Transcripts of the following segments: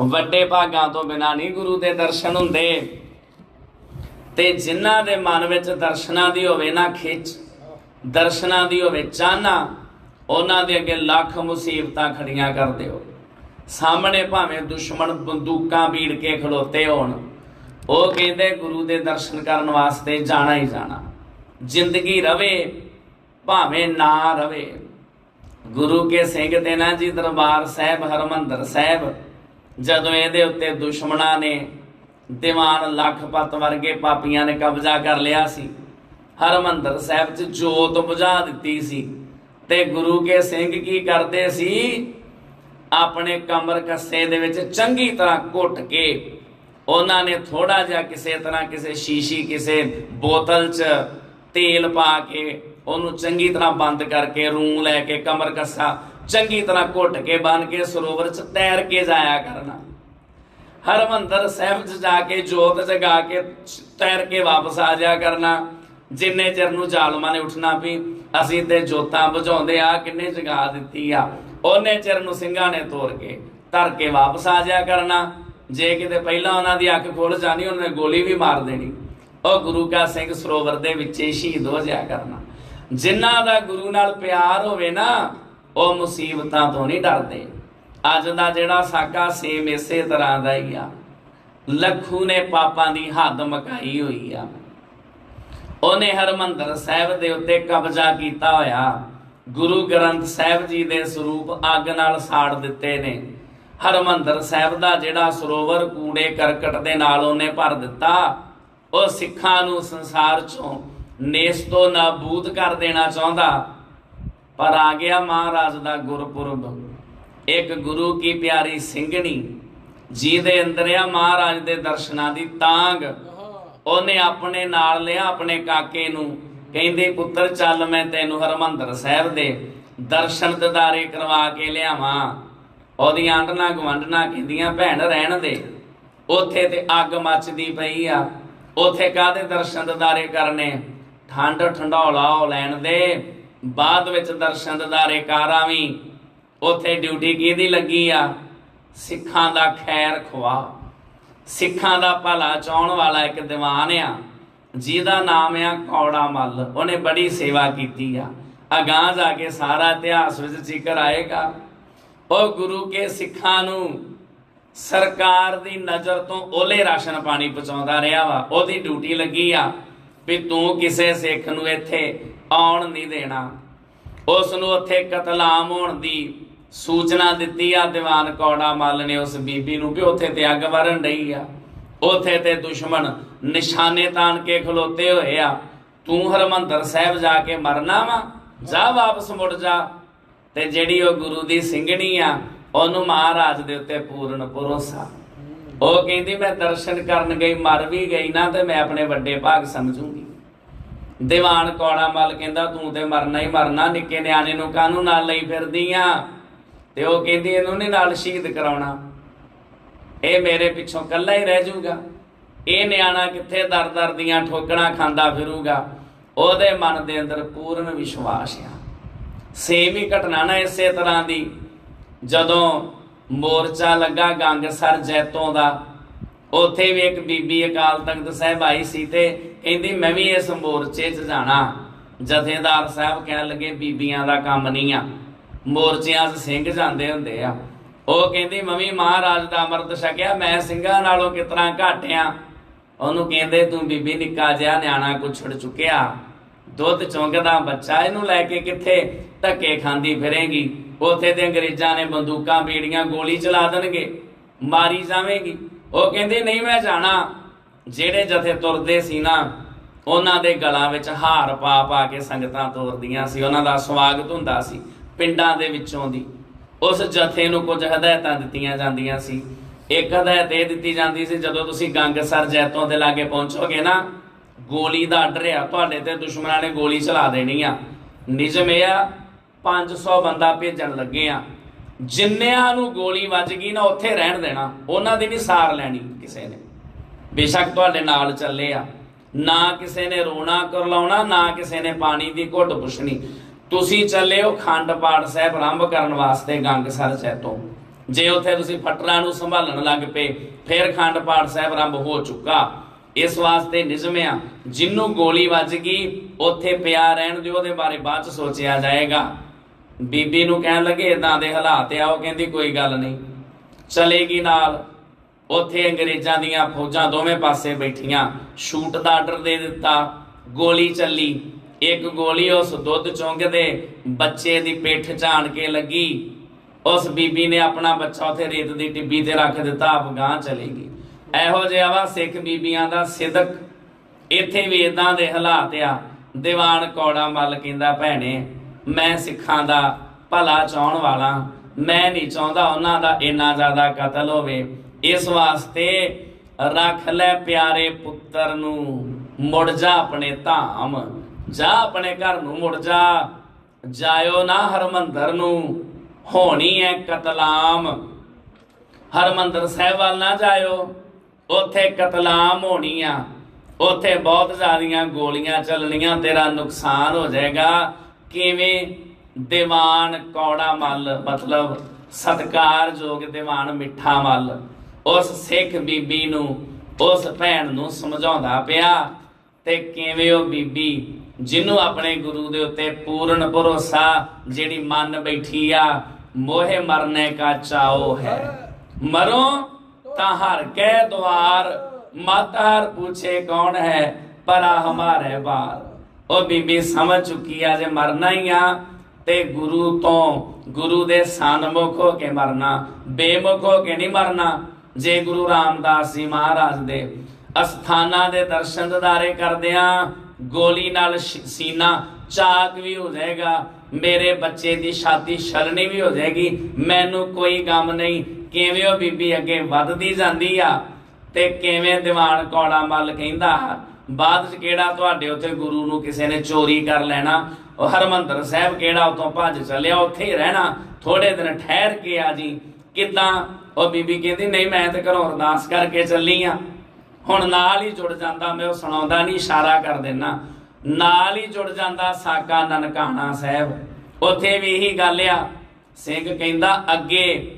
ਵੱਡੇ ਭਾਗਾਂ ਤੋਂ ਬਿਨਾ ਨਹੀਂ ਗੁਰੂ ਦੇ ਦਰਸ਼ਨ ਹੁੰਦੇ। ਤੇ ਜਿਨ੍ਹਾਂ ਦੇ ਮਨ ਵਿੱਚ ਦਰਸ਼ਨਾਂ ਦੀ ਹੋਵੇ ਨਾ ਖਿੱਚ, ਦਰਸ਼ਨਾਂ ਦੀ ਹੋਵੇ ਚਾਹਨਾ ਉਹਨਾਂ ਦੇ ਅੱਗੇ ਲੱਖ ਮੁਸੀਬਤਾਂ ਖੜੀਆਂ ਕਰ ਦਿਓ। ਸਾਹਮਣੇ ਭਾਵੇਂ ਦੁਸ਼ਮਣ ਬੰਦੂਕਾਂ ਬੀੜ ਕੇ ਖਲੋਤੇ ਹੋਣ, ਉਹ ਕਹਿੰਦੇ ਗੁਰੂ ਦੇ ਦਰਸ਼ਨ ਕਰਨ ਵਾਸਤੇ ਜਾਣਾ ਹੀ ਜਾਣਾ। ਜ਼ਿੰਦਗੀ ਰਵੇ, ਭਾਵੇਂ ਨਾ ਰਵੇ। ਗੁਰੂ ਕੇ ਸਿੰਘ ਤੇ ਨਾ ਜੀ ਦਰਬਾਰ ਸਾਹਿਬ, ਹਰਮੰਦਰ ਸਾਹਿਬ ਜਦੋਂ ਇਹਦੇ ਉੱਤੇ ਦੁਸ਼ਮਣਾਂ ਨੇ ਦੀਵਾਨ ਲਖਪਤ ਵਰਗੇ ਪਾਪੀਆਂ ਨੇ ਕਬਜ਼ਾ ਕਰ ਲਿਆ ਸੀ, ਹਰਮੰਦਰ ਸਾਹਿਬ 'ਚ ਜੋਤ ਬੁਝਾ ਦਿੱਤੀ ਸੀ ਤੇ ਗੁਰੂ ਕੇ ਸਿੰਘ ਕੀ ਕਰਦੇ ਸੀ? ਆਪਣੇ ਕਮਰ ਕੱਸੇ ਦੇ ਵਿੱਚ ਚੰਗੀ ਤਰ੍ਹਾਂ ਘੁੱਟ ਕੇ ਉਹਨਾਂ ਨੇ ਥੋੜਾ ਜਿਹਾ ਕਿਸੇ ਤਰ੍ਹਾਂ ਕਿਸੇ ਸ਼ੀਸ਼ੀ, ਕਿਸੇ ਬੋਤਲ 'ਚ ਤੇਲ ਪਾ ਕੇ ਉਹਨੂੰ ਚੰਗੀ ਤਰ੍ਹਾਂ ਬੰਦ ਕਰਕੇ ਰੂੰ ਲੈ ਕੇ ਕਮਰ ਕੱਸਾ। ਚੰਗੀ ਤਰ੍ਹਾਂ ਘੁੱਟ ਕੇ ਬਨ ਕੇ ਸਰੋਵਰ 'ਚ ਤੈਰ ਕੇ ਜਾਇਆ ਕਰਨਾ। ਹਰਮੰਦਰ ਸਾਹਿਬ 'ਚ ਜਾ ਕੇ, ਜੋਤ ਜਗਾ ਕੇ ਤੈਰ ਕੇ ਵਾਪਸ ਆ ਜਾਇਆ ਕਰਨਾ। ਜਿੰਨੇ ਚਿਰ ਨੂੰ ਜ਼ਾਲਮਾਂ ਨੇ ਉੱਠਣਾ ਵੀ, ਅਸੀਂ ਤੇ ਜੋਤਾਂ ਬੁਝਾਉਂਦੇ ਆ, ਕਿੰਨੇ ਜਗਾ ਦਿੱਤੀ ਆ। ਉਹਨੇ ਚਿਰ ਨੂੰ ਸਿੰਘਾਂ ਨੇ ਤੋੜ ਕੇ, ਧਰ ਕੇ ਵਾਪਸ ਆ ਜਾਇਆ ਕਰਨਾ। ਜੇ ਕਿਤੇ ਪਹਿਲਾਂ ਉਹਨਾਂ ਦੀ ਅੱਖ ਖੁੱਲ ਜਾਣੀ, ਉਹਨਾਂ ਨੇ ਗੋਲੀ ਵੀ ਮਾਰ ਦੇਣੀ। ਉਹ ਗੁਰੂ ਕਾ ਸਿੰਘ ਸਰੋਵਰ ਦੇ ਵਿੱਚ ਸ਼ਹੀਦ ਹੋ ਜਾਇਆ ਕਰਨਾ। ਜਿਨ੍ਹਾਂ ਦਾ ਗੁਰੂ ਨਾਲ ਪਿਆਰ ਹੋਵੇ ਨਾ ਉਹ ਮੁਸੀਬਤਾਂ ਤੋਂ ਨਹੀਂ ਡਰਦੇ। ਅੱਜ ਦਾ ਜਿਹੜਾ ਸਾਕਾ ਸੇਮ ਇਸੇ ਤਰ੍ਹਾਂ ਦਾ ਹੀ ਆ। ਲੱਖੂ ਨੇ ਪਾਪਾਂ ਦੀ ਹੱਦ ਮਕਾਈ ਹੋਈ ਆ। ਉਹਨੇ ਹਰਮੰਦਰ ਸਾਹਿਬ ਦੇ ਉੱਤੇ ਕਬਜ਼ਾ ਕੀਤਾ ਹੋਇਆ। ਗੁਰੂ ਗ੍ਰੰਥ ਸਾਹਿਬ ਜੀ ਦੇ ਸਰੂਪ ਅੱਗ ਨਾਲ ਸਾੜ ਦਿੱਤੇ ਨੇ। ਹਰਮੰਦਰ ਸਾਹਿਬ ਦਾ ਜਿਹੜਾ ਸਰੋਵਰ ਕੂੜੇ ਕਰਕਟ ਦੇ ਨਾਲ ਉਹਨੇ ਭਰ ਦਿੱਤਾ, ਉਹ ਸਿੱਖਾਂ ਨੂੰ ਸੰਸਾਰ ਚੋਂ ਨੇਸ ਤੋਂ ਨਾਬੂਦ ਕਰ ਦੇਣਾ ਚਾਹੁੰਦਾ। ਪਰ ਆ ਗਿਆ ਮਹਾਰਾਜ ਦਾ ਗੁਰਪੁਰਬ। ਇੱਕ ਗੁਰੂ ਕੀ ਪਿਆਰੀ ਸਿੰਘਣੀ, ਜਿਹਦੇ ਅੰਦਰ ਆ ਮਹਾਰਾਜ ਦੇ ਦਰਸ਼ਨਾਂ ਦੀ ਤਾਂਗ, ਉਹਨੇ ਆਪਣੇ ਨਾਲ ਲਿਆ ਆਪਣੇ ਕਾਕੇ ਨੂੰ, ਕਹਿੰਦੇ, ਪੁੱਤਰ, ਚੱਲ ਮੈਂ ਤੈਨੂੰ ਹਰਮੰਦਰ ਸਾਹਿਬ ਦੇ ਦਰਸ਼ਨ ਦਿਦਾਰੇ ਕਰਵਾ ਕੇ ਲਿਆਵਾਂ। ਉਹਦੀਆਂ ਆਂਡਣਾ ਗਵੰਡਣਾ ਕਹਿੰਦੀਆਂ, ਭੈਣ, ਰਹਿਣ ਦੇ। ਉੱਥੇ ਤੇ ਅੱਗ ਮੱਚਦੀ ਪਈ ਆ। ਉੱਥੇ ਕਾਦੇ ਦਰਸ਼ਨ ਦਿਦਾਰੇ ਕਰਨੇ? ਠੰਡ, ਠੰਡੌਲਾ ਹੋ ਲੈਣ ਦੇ। ਬਾਅਦ ਵਿੱਚ ਦਰਸ਼ਨ ਦਿਦਾਰੇ ਕਰਾਵੀਂ ਉੱਥੇ ਡਿਊਟੀ ਕਿਹਦੀ ਲੱਗੀ ਆ? ਸਿੱਖਾਂ ਦਾ ਖੈਰ ਖਵਾ ਸਿੱਖਾਂ ਦਾ ਭਲਾ ਚਾਹਣ ਵਾਲਾ ਇੱਕ ਦੀਵਾਨ ਆ, ਜਿਹਦਾ ਨਾਮ ਆ ਕੌੜਾ ਮੱਲ। ਉਹਨੇ ਬੜੀ ਸੇਵਾ ਕੀਤੀ ਆ। ਅਗਾਹ ਜਾ ਕੇ ਸਾਰਾ ਇਤਿਹਾਸ ਵਿੱਚ ਜ਼ਿਕਰ ਆਏਗਾ। ਉਹ ਗੁਰੂ ਕੇ ਸਿੱਖਾਂ ਨੂੰ ਸਰਕਾਰ ਦੀ ਨਜ਼ਰ ਤੋਂ ਓਲੇ ਰਾਸ਼ਨ ਪਾਣੀ ਪਹੁੰਚਾਉਂਦਾ ਰਿਹਾ ਵਾ। ਉਹਦੀ ਡਿਊਟੀ ਲੱਗੀ ਆ ਵੀ ਤੂੰ ਕਿਸੇ ਸਿੱਖ ਨੂੰ ਇੱਥੇ ਆਉਣ ਨਹੀਂ ਦੇਣਾ। ਉਸ ਨੂੰ ਉੱਥੇ ਕਤਲਾਮ ਹੋਣ ਦੀ ਸੂਚਨਾ ਦਿੱਤੀ ਆ, ਦੀਵਾਨ ਕੌੜਾ ਮੱਲ ਨੇ ਉਸ ਬੀਬੀ ਨੂੰ ਕਿ ਉੱਥੇ ਤੇ ਅੱਗ ਵਰਨ ਰਹੀ ਆ। ਉੱਥੇ ਤੇ ਦੁਸ਼ਮਣ ਨਿਸ਼ਾਨੇ ਤਾਣ ਕੇ ਖਲੋਤੇ ਹੋਏ ਆ। ਤੂੰ ਹਰਮੰਦਰ ਸਾਹਿਬ ਜਾ ਕੇ ਮਰਨਾ ਵਾ, ਜਾ ਵਾਪਸ ਮੁੜ ਜਾ। ਤੇ ਜਿਹੜੀ ਉਹ ਗੁਰੂ ਦੀ ਸਿੰਘਣੀ ਆ, ਉਹਨੂੰ ਮਹਾਰਾਜ ਦੇ ਉੱਤੇ ਪੂਰਨ ਭਰੋਸਾ। ਉਹ ਕਹਿੰਦੀ, ਮੈਂ ਦਰਸ਼ਨ ਕਰਨ ਗਈ, ਮਰ ਵੀ ਗਈ ਨਾ ਤੇ ਮੈਂ ਆਪਣੇ ਵੱਡੇ ਭਾਗ ਸਮਝੂਗੀ। ਦੀਵਾਨ ਕੌੜਾ ਮੱਲ ਕਹਿੰਦਾ, ਤੂੰ ਤੇ ਮਰਨਾ ਹੀ ਮਰਨਾ, ਨਿੱਕੇ ਨਿਆਣੇ ਨੂੰ ਕਾਹਨੂੰ ਨਾਲ ਲਈ ਫਿਰਦੀ ਆ ਤੇ ਉਹ ਕਹਿੰਦੀ, ਇਹਨੂੰ ਨਹੀਂ ਨਾਲ ਸ਼ਹੀਦ ਕਰਾਉਣਾ। ਇਹ ਮੇਰੇ ਪਿੱਛੋਂ ਕੱਲਾ ਹੀ ਰਹਿ ਜਾਊਗਾ। ਇਹ ਨਿਆਣਾ ਕਿੱਥੇ ਦਰ ਦਰ ਦੀਆਂ ਠੋਕਣਾ ਖਾਂਦਾ ਫਿਰੂਗਾ? ਉਹਦੇ ਮਨ ਦੇ ਅੰਦਰ ਪੂਰਨ ਵਿਸ਼ਵਾਸ ਆ। ਸੇਮ ਹੀ ਘਟਨਾ ਨਾ ਇਸੇ ਤਰ੍ਹਾਂ ਦੀ। ਜਦੋਂ ਮੋਰਚਾ ਲੱਗਾ, ਗੰਗਸਰ ਜੈਤੋਂ ਦਾ ਉੱਥੇ ਵੀ ਇੱਕ ਬੀਬੀ ਅਕਾਲ ਤਖਤ ਸਾਹਿਬ ਆਈ ਸੀ ਤੇ ਕਹਿੰਦੀ, ਮੈਂ ਵੀ ਇਸ ਮੋਰਚੇ 'ਚ ਜਾਣਾ। ਜਥੇਦਾਰ ਸਾਹਿਬ ਕਹਿਣ ਲੱਗੇ, ਬੀਬੀਆਂ ਦਾ ਕੰਮ ਨਹੀਂ ਆ। ਮੋਰਚਿਆਂ 'ਚ ਸਿੰਘ ਜਾਂਦੇ ਹੁੰਦੇ ਆ। ਉਹ ਕਹਿੰਦੀ, ਮਮੀ, ਮਹਾਰਾਜ ਦਾ ਅੰਮ੍ਰਿਤ ਛਕਿਆ, ਮੈਂ ਸਿੰਘਾਂ ਨਾਲੋਂ ਕਿਤਨਾ ਘਾਟਿਆ ਉਹਨੂੰ ਕਹਿੰਦੇ, ਤੂੰ ਬੀਬੀ ਨਿੱਕਾ ਜਿਹਾ, ਨਿਆਣਾ ਕੁਛੜ ਚੁੱਕਿਆ। ਦੁੱਧ ਚੌਂਕਦਾ ਬੱਚਾ, ਇਹਨੂੰ ਲੈ ਕੇ ਕਿੱਥੇ ਧੱਕੇ ਖਾਂਦੀ ਫਿਰੇਗੀ? ਉਥੇ ਤੇ ਅੰਗਰੇਜ਼ਾਂ ਨੇ ਬੰਦੂਕਾਂ, ਬੀੜੀਆਂ ਗੋਲੀ ਚਲਾ ਦੇਣਗੇ। ਮਾਰੀ ਜਾਵੇਂਗੀ। ਉਹ ਕਹਿੰਦੇ, ਨਹੀਂ, ਮੈਂ ਜਾਣਾ। ਜਿਹੜੇ ਜਥੇ ਤੁਰਦੇ ਸੀ ਨਾ, ਉਹਨਾਂ ਦੇ ਗਲਾਂ ਵਿੱਚ ਹਾਰ ਪਾ ਪਾ ਕੇ ਸੰਗਤਾਂ ਤੋਰਦੀਆਂ ਸੀ। ਉਹਨਾਂ ਦਾ ਸਵਾਗਤ ਹੁੰਦਾ ਸੀ ਪਿੰਡਾਂ ਦੇ ਵਿੱਚੋਂ ਦੀ। ਉਸ ਜਥੇ ਨੂੰ ਕੁਝ ਹਦਾਇਤਾਂ ਦਿੱਤੀਆਂ ਜਾਂਦੀਆਂ ਸੀ। ਇੱਕ ਹਦਾਇਤ ਇਹ ਦਿੱਤੀ ਜਾਂਦੀ ਸੀ, ਜਦੋਂ ਤੁਸੀਂ ਗੰਗਸਰ ਜੈਤੋਂ ਦੇ ਲਾਗੇ ਪਹੁੰਚੋਗੇ ਨਾ, ਗੋਲੀ ਦਾ ਆਰਡਰ ਆ ਤੁਹਾਡੇ ਤੇ ਦੁਸ਼ਮਣਾਂ ਨੇ ਗੋਲੀ ਚਲਾ ਦੇਣੀ ਆ। ਨਿਯਮ ਇਹ ਆ 500 ਬੰਦਾ ਭੇਜਣ ਲੱਗੇ ਆ। ਜਿੰਨਿਆਂ ਨੂੰ ਗੋਲੀ ਵੱਜ ਗਈ ਨਾ ਉੱਥੇ ਰਹਿਣ ਦੇਣਾ, ਉਹਨਾਂ ਦੀ ਨਹੀਂ ਸਾਰ ਲੈਣੀ ਕਿਸੇ ਨੇ। ਬੇਸ਼ੱਕ ਤੁਹਾਡੇ ਨਾਲ ਚੱਲੇ ਆ। ਨਾ ਕਿਸੇ ਨੇ ਰੋਣਾ ਕਰਲਾਉਣਾ, ਨਾ ਕਿਸੇ ਨੇ ਪਾਣੀ ਦੀ ਘੁੱਟ ਪੁੱਛਣੀ। ਤੁਸੀਂ ਚੱਲੇ ਹੋ ਖੰਡ ਪਾਠ ਸਾਹਿਬ ਆਰੰਭ ਕਰਨ ਵਾਸਤੇ ਗੰਗਸਰ ਤੋਂ ਜੇ ਉੱਥੇ ਤੁਸੀਂ ਫਟਰਾਂ ਨੂੰ ਸੰਭਾਲਣ ਲੱਗ ਪਏ, ਫਿਰ ਖੰਡ ਪਾਠ ਸਾਹਿਬ ਆਰੰਭ ਹੋ ਚੁੱਕਾ। ਇਸ ਵਾਸਤੇ ਨਿਯਮ ਆ, ਜਿੰਨੂੰ ਗੋਲੀ ਵੱਜ ਗਈ, ਉੱਥੇ ਪਿਆ ਰਹਿਣ ਦਿਓ, ਉਹਦੇ ਬਾਰੇ ਬਾਅਦ ਚ ਸੋਚਿਆ ਜਾਏਗਾ। ਬੀਬੀ ਨੂੰ ਕਹਿਣ ਲੱਗੇ ਇਦਾਂ ਦੇ ਹਾਲਾਤ ਆ, ਉਹ ਕਹਿੰਦੀ, ਕੋਈ ਗੱਲ ਨਹੀਂ। ਚਲੇਗੀ ਨਾਲ। ਉੱਥੇ ਅੰਗਰੇਜ਼ਾਂ ਦੀਆਂ ਫੌਜਾਂ ਦੋਵੇਂ ਪਾਸੇ ਬੈਠੀਆਂ। ਸ਼ੂਟ ਦਾ ਆਰਡਰ ਦੇ ਦਿੱਤਾ, ਗੋਲੀ ਚੱਲੀ। ਇੱਕ ਗੋਲੀ ਉਸ ਦੁੱਧ ਚੁੰਗਦੇ ਬੱਚੇ ਦੀ ਪਿੱਠ ਝਾਣ ਕੇ ਲੱਗੀ। ਉਸ ਬੀਬੀ ਨੇ ਆਪਣਾ ਬੱਚਾ ਉੱਥੇ ਰੇਤ ਦੀ ਟਿੱਬੀ ਤੇ ਰੱਖ ਦਿੱਤਾ, ਅਫਗਾਨ ਚਲੇਗੀ ਇਹੋ ਜਿਹਾ ਵਾ ਸਿੱਖ ਬੀਬੀਆਂ ਦਾ ਸਿਦਕ। ਇੱਥੇ ਵੀ ਇਦਾਂ ਦੇ ਹਾਲਾਤ ਆ। ਦੀਵਾਨ ਕੌੜਾ ਮੱਲ ਕਹਿੰਦਾ, ਭੈਣੇ ਮੈਂ ਸਿੱਖਾਂ ਦਾ ਭਲਾ ਚਾਹਣ ਵਾਲਾ, ਮੈਂ ਨਹੀਂ ਚਾਹੁੰਦਾ ਉਹਨਾਂ ਦਾ ਇੰਨਾ ਜ਼ਿਆਦਾ ਕਤਲ ਹੋਵੇ। ਇਸ ਵਾਸਤੇ ਰੱਖ ਲੈ ਪਿਆਰੇ ਪੁੱਤਰ ਨੂੰ, ਮੁੜ ਜਾ ਆਪਣੇ ਧਾਮ, ਜਾ ਆਪਣੇ ਘਰ ਨੂੰ ਮੁੜ ਜਾ, ਜਾਇਓ ਨਾ ਹਰਮੰਦਰ ਨੂੰ, ਹੋਣੀ ਹੈ ਕਤਲਾਮ। ਹਰਮੰਦਰ ਸਾਹਿਬ ਵੱਲ ਨਾ ਜਾਇਓ, ਉੱਥੇ ਕਤਲਾਮ ਹੋਣੀ ਆ। ਉੱਥੇ ਬਹੁਤ ਜ਼ਿਆਦੀਆਂ ਗੋਲੀਆਂ ਚੱਲਣੀਆਂ, ਤੇਰਾ ਨੁਕਸਾਨ ਹੋ ਜਾਏਗਾ। ਕਿਵੇਂ ਦੀਵਾਨ ਕੌੜਾ ਮੱਲ, ਮਤਲਬ ਸਤਕਾਰਯੋਗ ਦੀਵਾਨ ਮਿੱਠਾ ਮੱਲ। ਉਸ ਸਿੱਖ ਬੀਬੀ ਨੂੰ, ਉਸ ਭੈਣ ਨੂੰ ਸਮਝਾਉਂਦਾ ਪਿਆ ਤੇ ਕਿਵੇਂ ਉਹ ਬੀਬੀ ਜਿਹਨੂੰ ਆਪਣੇ ਗੁਰੂ ਦੇ ਉੱਤੇ ਪੂਰਨ ਭਰੋਸਾ, ਜਿਹੜੀ ਮੰਨ ਬੈਠੀ ਆ, ਮੋਹੇ ਮਰਨੇ ਕਾ ਚਾਓ ਹੈ। ਮਰੋ ਤਾਂ ਹਰ ਕੇ ਦਵਾਰ ਹਰ ਪੁੱਛੇ ਕੌਣ ਹੈ, ਪਰਾ ਹਮਾਰੇ ਬਾਰ। ਉਹ ਬੀਬੀ ਸਮਝ ਚੁੱਕੀ ਆ ਜੇ ਮਰਨਾ ਹੀ ਆ, ਤੇ ਗੁਰੂ ਤੋਂ ਗੁਰੂ ਦੇ ਸਨਮੁਖ ਹੋ ਕੇ ਮਰਨਾ, ਬੇਮੁਖ ਹੋ ਕੇ ਨਹੀਂ ਮਰਨਾ, ਜੇ ਗੁਰੂ ਰਾਮਦਾਸ ਜੀ ਮਹਾਰਾਜ ਦੇ ਅਸਥਾਨਾਂ ਦੇ ਦਰਸ਼ਨ ਦਿਦਾਰੇ ਕਰਦਿਆਂ ਗੋਲੀ ਨਾਲ ਸੀਨਾ ਚਾਕ ਵੀ ਹੋ ਜਾਏਗਾ, ਮੇਰੇ ਬੱਚੇ ਦੀ ਛਾਤੀ ਛਲਣੀ ਵੀ ਹੋ ਜਾਏਗੀ, ਮੈਨੂੰ ਕੋਈ ਗਮ ਨਹੀਂ, ਕਿਵੇਂ ਉਹ ਬੀਬੀ ਅੱਗੇ ਵੱਧਦੀ ਜਾਂਦੀ ਆ? ਤੇ ਕਿਵੇਂ ਦੀਵਾਨ ਕੌੜਾ ਮੱਲ ਕਹਿੰਦਾ ਬਾਅਦ ਚ ਕਿਹੜਾ ਤੁਹਾਡੇ ਉੱਥੇ ਗੁਰੂ ਨੂੰ ਕਿਸੇ ਨੇ ਚੋਰੀ ਕਰ ਲੈਣਾ? ਉਹ ਹਰਮੰਦਰ ਸਾਹਿਬ ਕਿਹੜਾ ਉਤੋਂ ਭੱਜ ਚੱਲਿਆ? ਉੱਥੇ ਹੀ ਰਹਿਣਾ। ਥੋੜੇ ਦਿਨ ਠਹਿਰ ਕੇ ਆ ਜੀ। ਕਿਦਾਂ? ਉਹ ਬੀਬੀ ਕਹਿੰਦੀ, ਨਹੀਂ, ਮੈਂ ਤੇ ਘਰੋਂ ਅਰਦਾਸ ਕਰਕੇ ਚੱਲੀ ਆ। ਹੁਣ ਨਾਲ ਹੀ ਜੁੜ ਜਾਂਦਾ, ਮੈਂ ਉਹ ਸੁਣਾਉਂਦਾ ਨਹੀਂ, ਇਸ਼ਾਰਾ ਕਰ ਦੇਣਾ ਨਾਲ ਹੀ ਜੁੜ ਜਾਂਦਾ ਸਾਕਾ ਨਨਕਾਣਾ ਸਾਹਿਬ। ਉੱਥੇ ਵੀ ਇਹੀ ਗੱਲ ਆ। ਸਿੰਘ ਕਹਿੰਦਾ, ਅੱਗੇ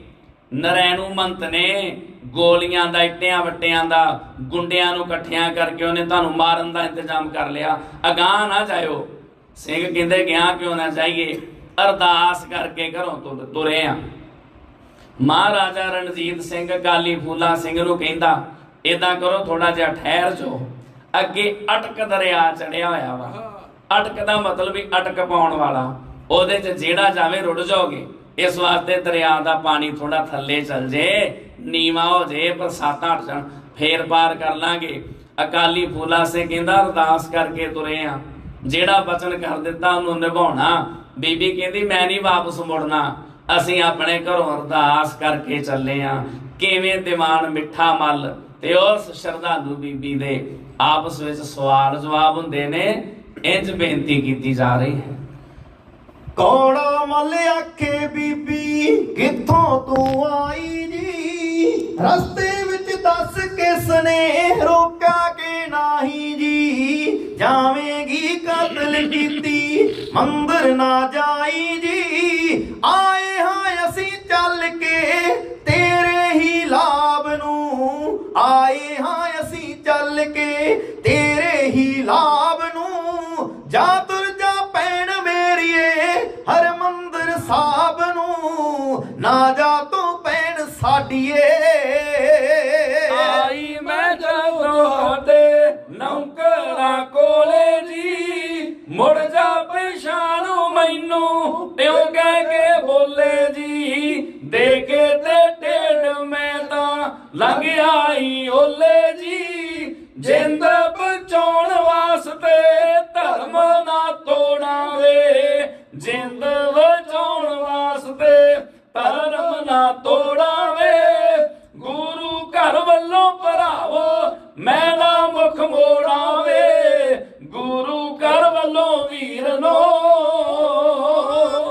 ਨਰੈਣੂ ਮੰਤ ਨੇ ਗੋਲੀਆਂ ਦਾ ਇੱਟਿਆਂ ਵੱਟਿਆਂ ਦਾ, ਗੁੰਡਿਆਂ ਨੂੰ ਇਕੱਠਿਆਂ ਕਰਕੇ ਉਹਨੇ ਤੁਹਾਨੂੰ ਮਾਰਨ ਦਾ ਇੰਤਜ਼ਾਮ ਕਰ ਲਿਆ। ਅਗਾਹ ਨਾ ਜਾਇਓ। ਸਿੰਘ ਕਹਿੰਦੇ ਗਿਆ ਕਿਉਂ ਨਾ ਜਾਈਏ? ਅਰਦਾਸ ਕਰਕੇ ਘਰੋਂ ਤੁਰੇ ਆ। ਮਹਾਰਾਜਾ ਰਣਜੀਤ ਸਿੰਘ ਕਾਲੀ ਫੂਲਾ ਸਿੰਘ ਨੂੰ ਕਹਿੰਦਾ ਇਦਾਂ ਕਰੋ ਥੋੜਾ ਜਿਹਾ ਠਹਿਰ ਜਾਓ। ਅੱਗੇ ਅਟਕ ਦਰਿਆ ਚੜਿਆ ਹੋਇਆ ਵਾ। ਅਟਕ ਦਾ ਮਤਲਬ ਵੀ ਅਟਕ ਪਾਉਣ ਵਾਲਾ। ਉਹਦੇ 'ਚ ਜਿਹੜਾ ਜਾਵੇ ਰੁੜ ਜਾਓਗੇ। ਇਸ ਵਾਸਤੇ ਦਰਿਆ ਦਾ ਪਾਣੀ ਥੋੜਾ ਥੱਲੇ ਚੱਲ ਜੇ। ਨੀਵਾ ਹੋ ਜੇ ਬਰਸਾਤਾਂ ਹਟ ਜਾਣ ਫੇਰ ਪਾਰ ਕਰ ਲਾਂਗੇ। ਅਕਾਲੀ ਫੂਲਾ ਸਿੰਘ ਕਹਿੰਦਾ, ਅਰਦਾਸ ਕਰਕੇ ਤੁਰੇ ਆ। ਜਿਹੜਾ ਬਚਨ ਕਰ ਦਿੱਤਾ, ਉਹਨੂੰ ਨਿਭਾਉਣਾ। ਬੀਬੀ ਕਹਿੰਦੀ, ਮੈਂ ਨਹੀਂ ਵਾਪਸ ਮੁੜਨਾ। ਅਸੀਂ ਆਪਣੇ ਘਰੋਂ ਅਰਦਾਸ ਕਰਕੇ ਚੱਲੇ ਆ। ਕਿਵੇਂ ਦੀਵਾਨ ਮਿੱਠਾ ਮੱਲ ਤੇ ਉਸ ਸ਼ਰਧਾਲੂ ਬੀਬੀ ਦੇ ਆਪਸ ਵਿੱਚ ਸਵਾਲ ਜਵਾਬ ਹੁੰਦੇ ਨੇ ਇੰਜ ਬੇਨਤੀ ਕੀਤੀ ਜਾ ਰਹੀ ਹੈ। ਕੌੜਾ ਮੱਲ ਆਖੇ ਬੀਬੀ, ਕਿੱਥੋਂ ਤੂੰ ਆਈ ਜੀ? ਰਸਤੇ ਵਿੱਚ ਦੱਸ ਕਿਸ ਨੇ ਰੋਕਿਆ ਕਿ ਨਹੀਂ ਜੀ? ਜਾਵੇਂਗੀ ਕਤਲ ਕੀਤੀ, ਮੰਦਰ ਨਾ ਜਾਈ ਜੀ। ਆਏ ਹਾਂ ਅਸੀਂ ਚੱਲ ਕੇ ਤੇਰੇ ਹੀ ਲਾਭ ਨੂੰ। ਆਏ ਹਾਂ ਅਸੀਂ ਚੱਲ ਕੇ ਤੇਰੇ ਹੀ ਲਾਭ ਪੈਣ ਆਈ ਮੈਂ ਜਦੋਂ ਤੁਹਾਡੇ ਨੌਕਰਾਂ ਕੋਲੇ ਜੀ, ਮੁੜ ਜਾ ਪਛਾਣੂ ਮੈਨੂੰ, ਤਿਉਂ ਕਹਿ ਕੇ ਬੋਲੇ ਜੀ, ਦੇ ਕੇ ਤੇ ਢੇੜ ਮੈਂ ਤਾਂ ਲੰਘ ਆਈ ਓਲੇ ਜੀ। ਜਿੰਦ ਬਚਾਉਣ ਵਾਸਤੇ ਧਰਮ ਨਾ ਤੋੜਾਵੇ ਜਿੰਦ ਬਚਾਉਣ ਮੈਂ ਨਾ ਮੁਖ ਮੋੜਾਵੇ, ਗੁਰੂ ਘਰ ਵੱਲੋਂ ਵੀਰ ਨੋ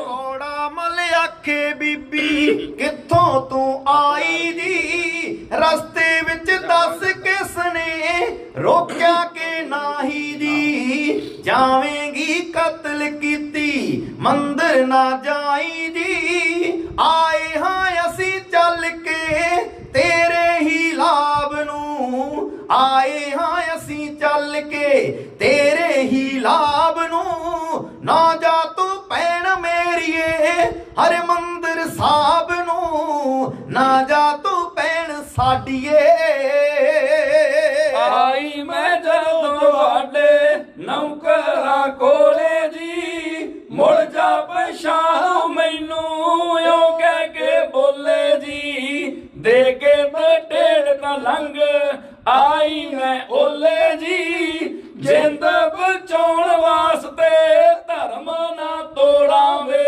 ਕੋੜਾ ਮਲ ਆਖੇ, ਬੀਬੀ, ਕਿੱਥੋਂ ਤੂੰ ਆਈ ਜੀ? ਰਸਤੇ ਵਿੱਚ ਦੱਸ ਕਿਸ ਨੇ ਰੋਕਿਆ ਕਿ ਨਹੀਂ ਜੀ? ਜਾਵੇਂਗੀ ਕਤਲ ਕੀਤੀ, ਮੰਦਰ ਨਾ ਜਾਈ ਤੇਰੇ ਹੀ ਲਾਭ ਨੂੰ ਨਾ ਜਾ ਤੂੰ ਭੈਣ ਮੇਰੀਏ, ਹਰ ਮੰਦਰ ਸਾਹਿਬ ਨੂੰ ਨਾ ਜਾ ਤੂੰ ਭੈਣ ਸਾਡੀਏ। ਆਈ ਮੈਂ ਜਦੋਂ ਤੁਹਾਡੇ ਨੌਕਰਾਂ ਕੋਲੇ ਜੀ, ਮੁੜ ਜਾ ਪਛਾਣੋ ਮੈਨੂੰ ਓ ਕਹਿ ਕੇ ਬੋਲੇ ਜੀ, ਦੇ ਕੇ ਤੇ ਢੇੜ ਤਾਂ ਲੰਘ, ਆਈ ਮੈਂ ਓਲੇ ਜੀ। ਜਿੰਦ ਬਚਾਉਣ ਵਾਸਤੇ ਧਰਮ ਨਾ ਤੋੜਾਵੇ।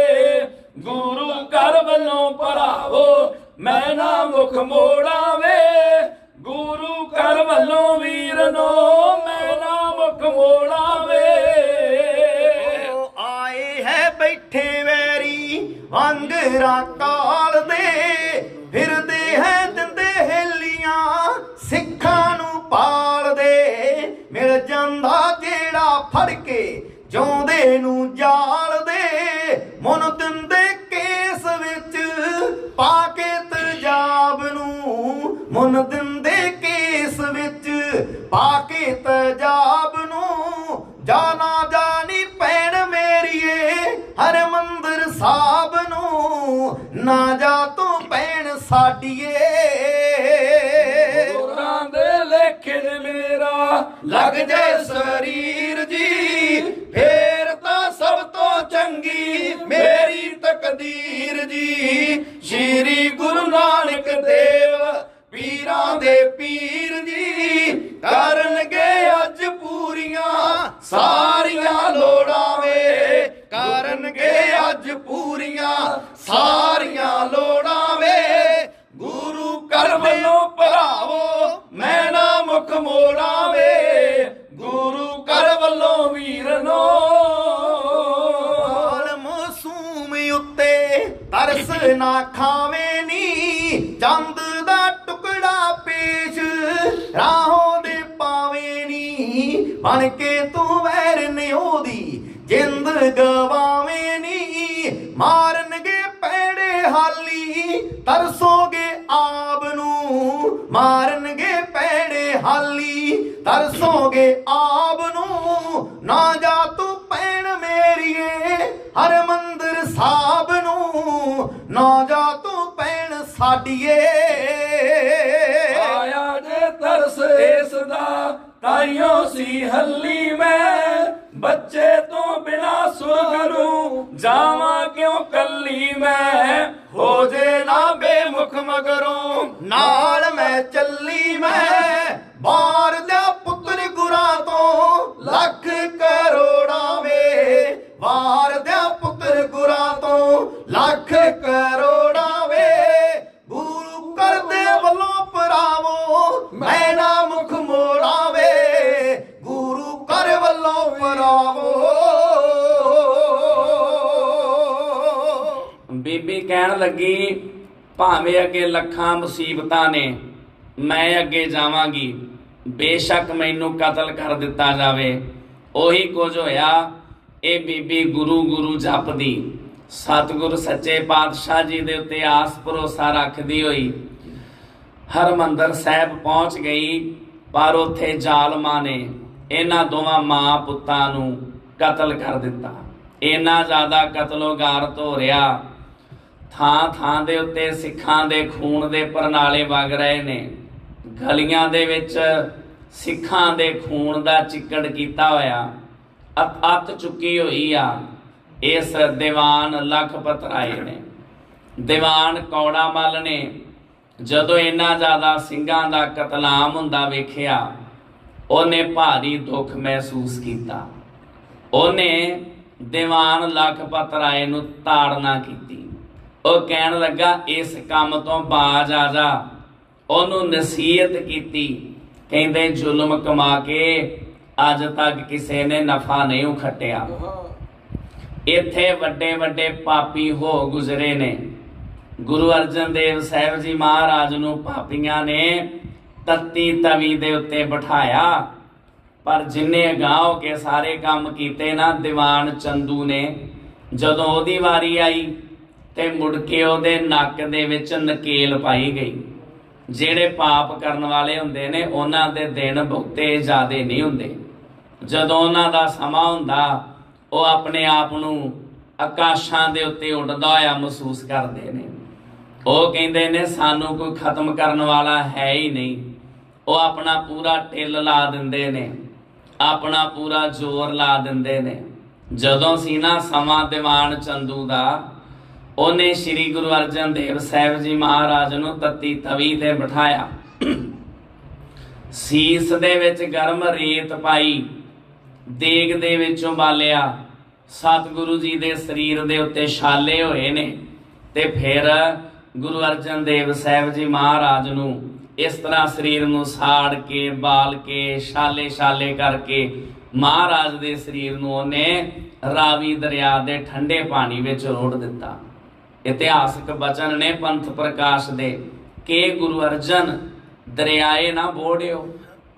ਗੁਰੂ ਘਰ ਵੱਲੋਂ ਭਰਾਵੋ, ਮੈਂ ਨਾ ਮੁਖ ਮੋੜਾਵੇ। ਗੁਰੂ ਘਰ ਵੱਲੋਂ ਵੀਰ ਨੋ ਮੈਂ ਨਾ ਮੁਖ ਮੋੜਾਵੇ। ਉਹ ਆਏ ਹੈ ਬੈਠੇ ਵੈਰੀ ਵਾਂਗਰਾ ਕਾਲ ਮੇਰੀਏ ਸਾਹਿਬ ਨੂੰ ਨਾ ਜਾ ਤੂੰ ਭੈਣ ਸਾਡੀਏ। ਗੁਰਾਂ ਦੇ ਲੇਖੇ ਮੇਰਾ ਲੱਗ ਜੇ ਸਰੀਰ ਜੀ। ਫੇਰ ਤਾਂ ਸਭ ਤੋਂ ਚੰਗੀ ਮੇਰੀ ਤਕਦੀਰ ਜੀ। ਸ਼੍ਰੀ ਗੁਰੂ ਨਾਨਕ ਦੇਵ ਪੀਰਾਂ ਦੇ ਪੀਰ ਅੱਜ ਪੂਰੀਆਂ ਸਾਰੀਆਂ ਲੋੜਾਂ ਵੇ। ਗੁਰੂ ਕਰ ਵੱਲੋਂ ਭਰਾਵੋ, ਮੈਂ ਨਾ ਮੁਖ ਮੋੜਾਂ ਵੇ। ਗੁਰੂ ਕਰ ਵੱਲੋਂ ਵੀਰ ਨੋ ਮਾਸੂਮ ਉੱਤੇ ਤਰਸ ਨਾ ਖਾਵੇਂ ਨੀ। ਚੰਦ ਦਾ ਟੁਕੜਾ ਪੇਸ਼ ਰਾਹੋਂ ਦੇ ਪਾਵੇਂ ਨੀ। ਬਣ ਕੇ ਤੂੰ ਵੈਰ ਨਿਉਦੀ ਜਿੰਦ ਗਵਾਵੇਂ। ਤਾਈਓ ਸੀ ਹੱਲੀ ਮੈਂ ਬੱਚੇ ਤੋਂ ਬਿਨਾ ਸੁਰਗ ਨੂੰ ਜਾਵਾਂ ਕਿਉਂ ਕੱਲੀ ਮੈਂ ਹੋ ਜੇ ਨਾ ਬੇਮੁਖ ਮਗਰੋਂ ਨਾਲ ਮੈਂ ਲੱਗੀ, ਭਾਵੇਂ ਅੱਗੇ ਲੱਖਾਂ ਮੁਸੀਬਤਾਂ ਨੇ, ਮੈਂ ਅੱਗੇ ਜਾਵਾਂਗੀ। ਬੇਸ਼ੱਕ ਮੈਨੂੰ ਕਤਲ ਕਰ ਦਿੱਤਾ ਜਾਵੇ। ਉਹੀ ਕੁਝ ਹੋਇਆ, ਇਹ ਬੀਬੀ ਗੁਰੂ ਗੁਰੂ ਜਪਦੀ। ਸਤਿਗੁਰ ਸੱਚੇ ਪਾਤਸ਼ਾਹ ਜੀ ਦੇ ਉੱਤੇ ਆਸ ਭਰੋਸਾ ਰੱਖਦੀ ਹੋਈ, ਹਰਮੰਦਰ ਸਾਹਿਬ ਪਹੁੰਚ ਗਈ, ਪਰ ਉੱਥੇ ਜ਼ਾਲਮਾਂ ਨੇ ਇਹਨਾਂ ਦੋਵਾਂ ਮਾਂ ਪੁੱਤਾਂ ਨੂੰ ਕਤਲ ਕਰ ਦਿੱਤਾ। ਇੰਨਾ ਜ਼ਿਆਦਾ ਕਤਲੋਗਾਰ ਹੋ ਰਿਹਾ ਥਾਂ ਥਾਂ ਦੇ ਉੱਤੇ ਸਿੱਖਾਂ ਦੇ ਖੂਨ ਦੇ ਪਰਨਾਲੇ ਵਗ ਰਹੇ ਨੇ। ਗਲੀਆਂ ਦੇ ਵਿੱਚ ਸਿੱਖਾਂ ਦੇ ਖੂਨ ਦਾ ਚਿੱਕੜ ਕੀਤਾ ਹੋਇਆ, ਅਤ ਅਤ ਚੁੱਕੀ ਹੋਈ ਆ। ਇਸ ਦੀਵਾਨ ਲਖਪਤ ਰਾਏ ਨੇ। ਦੀਵਾਨ ਕੌੜਾ ਮੱਲ ਨੇ। ਜਦੋਂ ਇੰਨਾ ਜ਼ਿਆਦਾ ਸਿੰਘਾਂ ਦਾ ਕਤਲਾਮ ਹੁੰਦਾ ਵੇਖਿਆ, ਉਹਨੇ ਭਾਰੀ ਦੁੱਖ ਮਹਿਸੂਸ ਕੀਤਾ। ਉਹਨੇ ਦੀਵਾਨ ਲਖਪਤ ਰਾਏ ਨੂੰ ਤਾੜਨਾ ਕੀਤੀ। ਉਹ ਕਹਿਣ ਲੱਗਾ, ਇਸ ਕੰਮ ਤੋਂ ਬਾਜ ਆ ਜਾ। ਉਹਨੂੰ ਨਸੀਹਤ ਕੀਤੀ। ਕਹਿੰਦੇ, ਜ਼ੁਲਮ ਕਮਾ ਕੇ ਅੱਜ ਤੱਕ ਕਿਸੇ ਨੇ ਨਫਾ ਨਹੀਂ ਉਖਟਿਆ। ਇੱਥੇ ਵੱਡੇ ਵੱਡੇ ਪਾਪੀ ਹੋ ਗੁਜ਼ਰੇ ਨੇ। ਗੁਰੂ ਅਰਜਨ ਦੇਵ ਸਾਹਿਬ ਜੀ ਮਹਾਰਾਜ ਨੂੰ ਪਾਪੀਆਂ ਨੇ ਤੱਤੀ ਤਵੀ ਦੇ ਉੱਤੇ ਬਿਠਾਇਆ। ਪਰ ਜਿੰਨੇ ਅਗਾਂਹ ਹੋ ਕੇ ਸਾਰੇ ਕੰਮ ਕੀਤੇ ਨਾ, ਦੀਵਾਨ ਚੰਦੂ ਨੇ। ਜਦੋਂ ਉਹਦੀ ਵਾਰੀ ਆਈ ਤੇ ਮੁੜ ਕੇ ਉਹਦੇ ਨੱਕ ਦੇ ਵਿੱਚ ਨਕੇਲ ਪਾਈ ਗਈ। ਜਿਹੜੇ ਪਾਪ ਕਰਨ ਵਾਲੇ ਹੁੰਦੇ ਨੇ, ਉਹਨਾਂ ਦੇ ਦਿਨ ਬਹੁਤੇ ਜ਼ਿਆਦੇ ਨਹੀਂ ਹੁੰਦੇ। ਜਦੋਂ ਉਹਨਾਂ ਦਾ ਸਮਾਂ ਹੁੰਦਾ, ਉਹ ਆਪਣੇ ਆਪ ਨੂੰ ਆਕਾਸ਼ਾਂ ਦੇ ਉੱਤੇ ਉੱਡਦਾ ਹੋਇਆ ਮਹਿਸੂਸ ਕਰਦੇ ਨੇ। ਉਹ ਕਹਿੰਦੇ ਨੇ, ਸਾਨੂੰ ਕੋਈ ਖਤਮ ਕਰਨ ਵਾਲਾ ਹੈ ਹੀ ਨਹੀਂ। ਉਹ ਆਪਣਾ ਪੂਰਾ ਟਿੱਲ ਲਾ ਦਿੰਦੇ ਨੇ। ਆਪਣਾ ਪੂਰਾ ਜ਼ੋਰ ਲਾ ਦਿੰਦੇ ਨੇ। ਜਦੋਂ ਸੀ ਨਾ ਸਮਾਂ ਦੀਵਾਨ ਚੰਦੂ ਦਾ ਉਹਨੇ ਸ੍ਰੀ ਗੁਰੂ ਅਰਜਨ ਦੇਵ ਸਾਹਿਬ ਜੀ ਮਹਾਰਾਜ ਨੂੰ ਤੱਤੀ ਤਵੀ ਤੇ ਬਿਠਾਇਆ। ਸੀਸ ਦੇ ਵਿੱਚ ਗਰਮ ਰੇਤ ਪਾਈ, ਦੇਗ ਦੇ ਵਿੱਚੋਂ ਬਾਲਿਆ ਸਤਿਗੁਰੂ ਜੀ ਦੇ ਸਰੀਰ ਦੇ ਉੱਤੇ ਛਾਲੇ ਹੋਏ ਨੇ ਤੇ ਫਿਰ ਗੁਰੂ ਅਰਜਨ ਦੇਵ ਸਾਹਿਬ ਜੀ ਮਹਾਰਾਜ ਨੂੰ ਇਸ ਤਰ੍ਹਾਂ ਸਰੀਰ ਨੂੰ ਸਾੜ ਕੇ, ਬਾਲ ਕੇ, ਛਾਲੇ ਛਾਲੇ ਕਰਕੇ ਮਹਾਰਾਜ ਦੇ ਸਰੀਰ ਨੂੰ ਉਹਨੇ ਰਾਵੀ ਦਰਿਆ ਦੇ ਠੰਡੇ ਪਾਣੀ ਵਿੱਚ ਰੋੜ ਦਿੱਤਾ। ਇਤਿਹਾਸਕ ਬਚਨ ਨੇ ਪੰਥ ਪ੍ਰਕਾਸ਼ ਦੇ। ਕੇ ਗੁਰੂ ਅਰਜਨ, ਦਰਿਆਏ ਨਾ ਬੋੜਿਓ।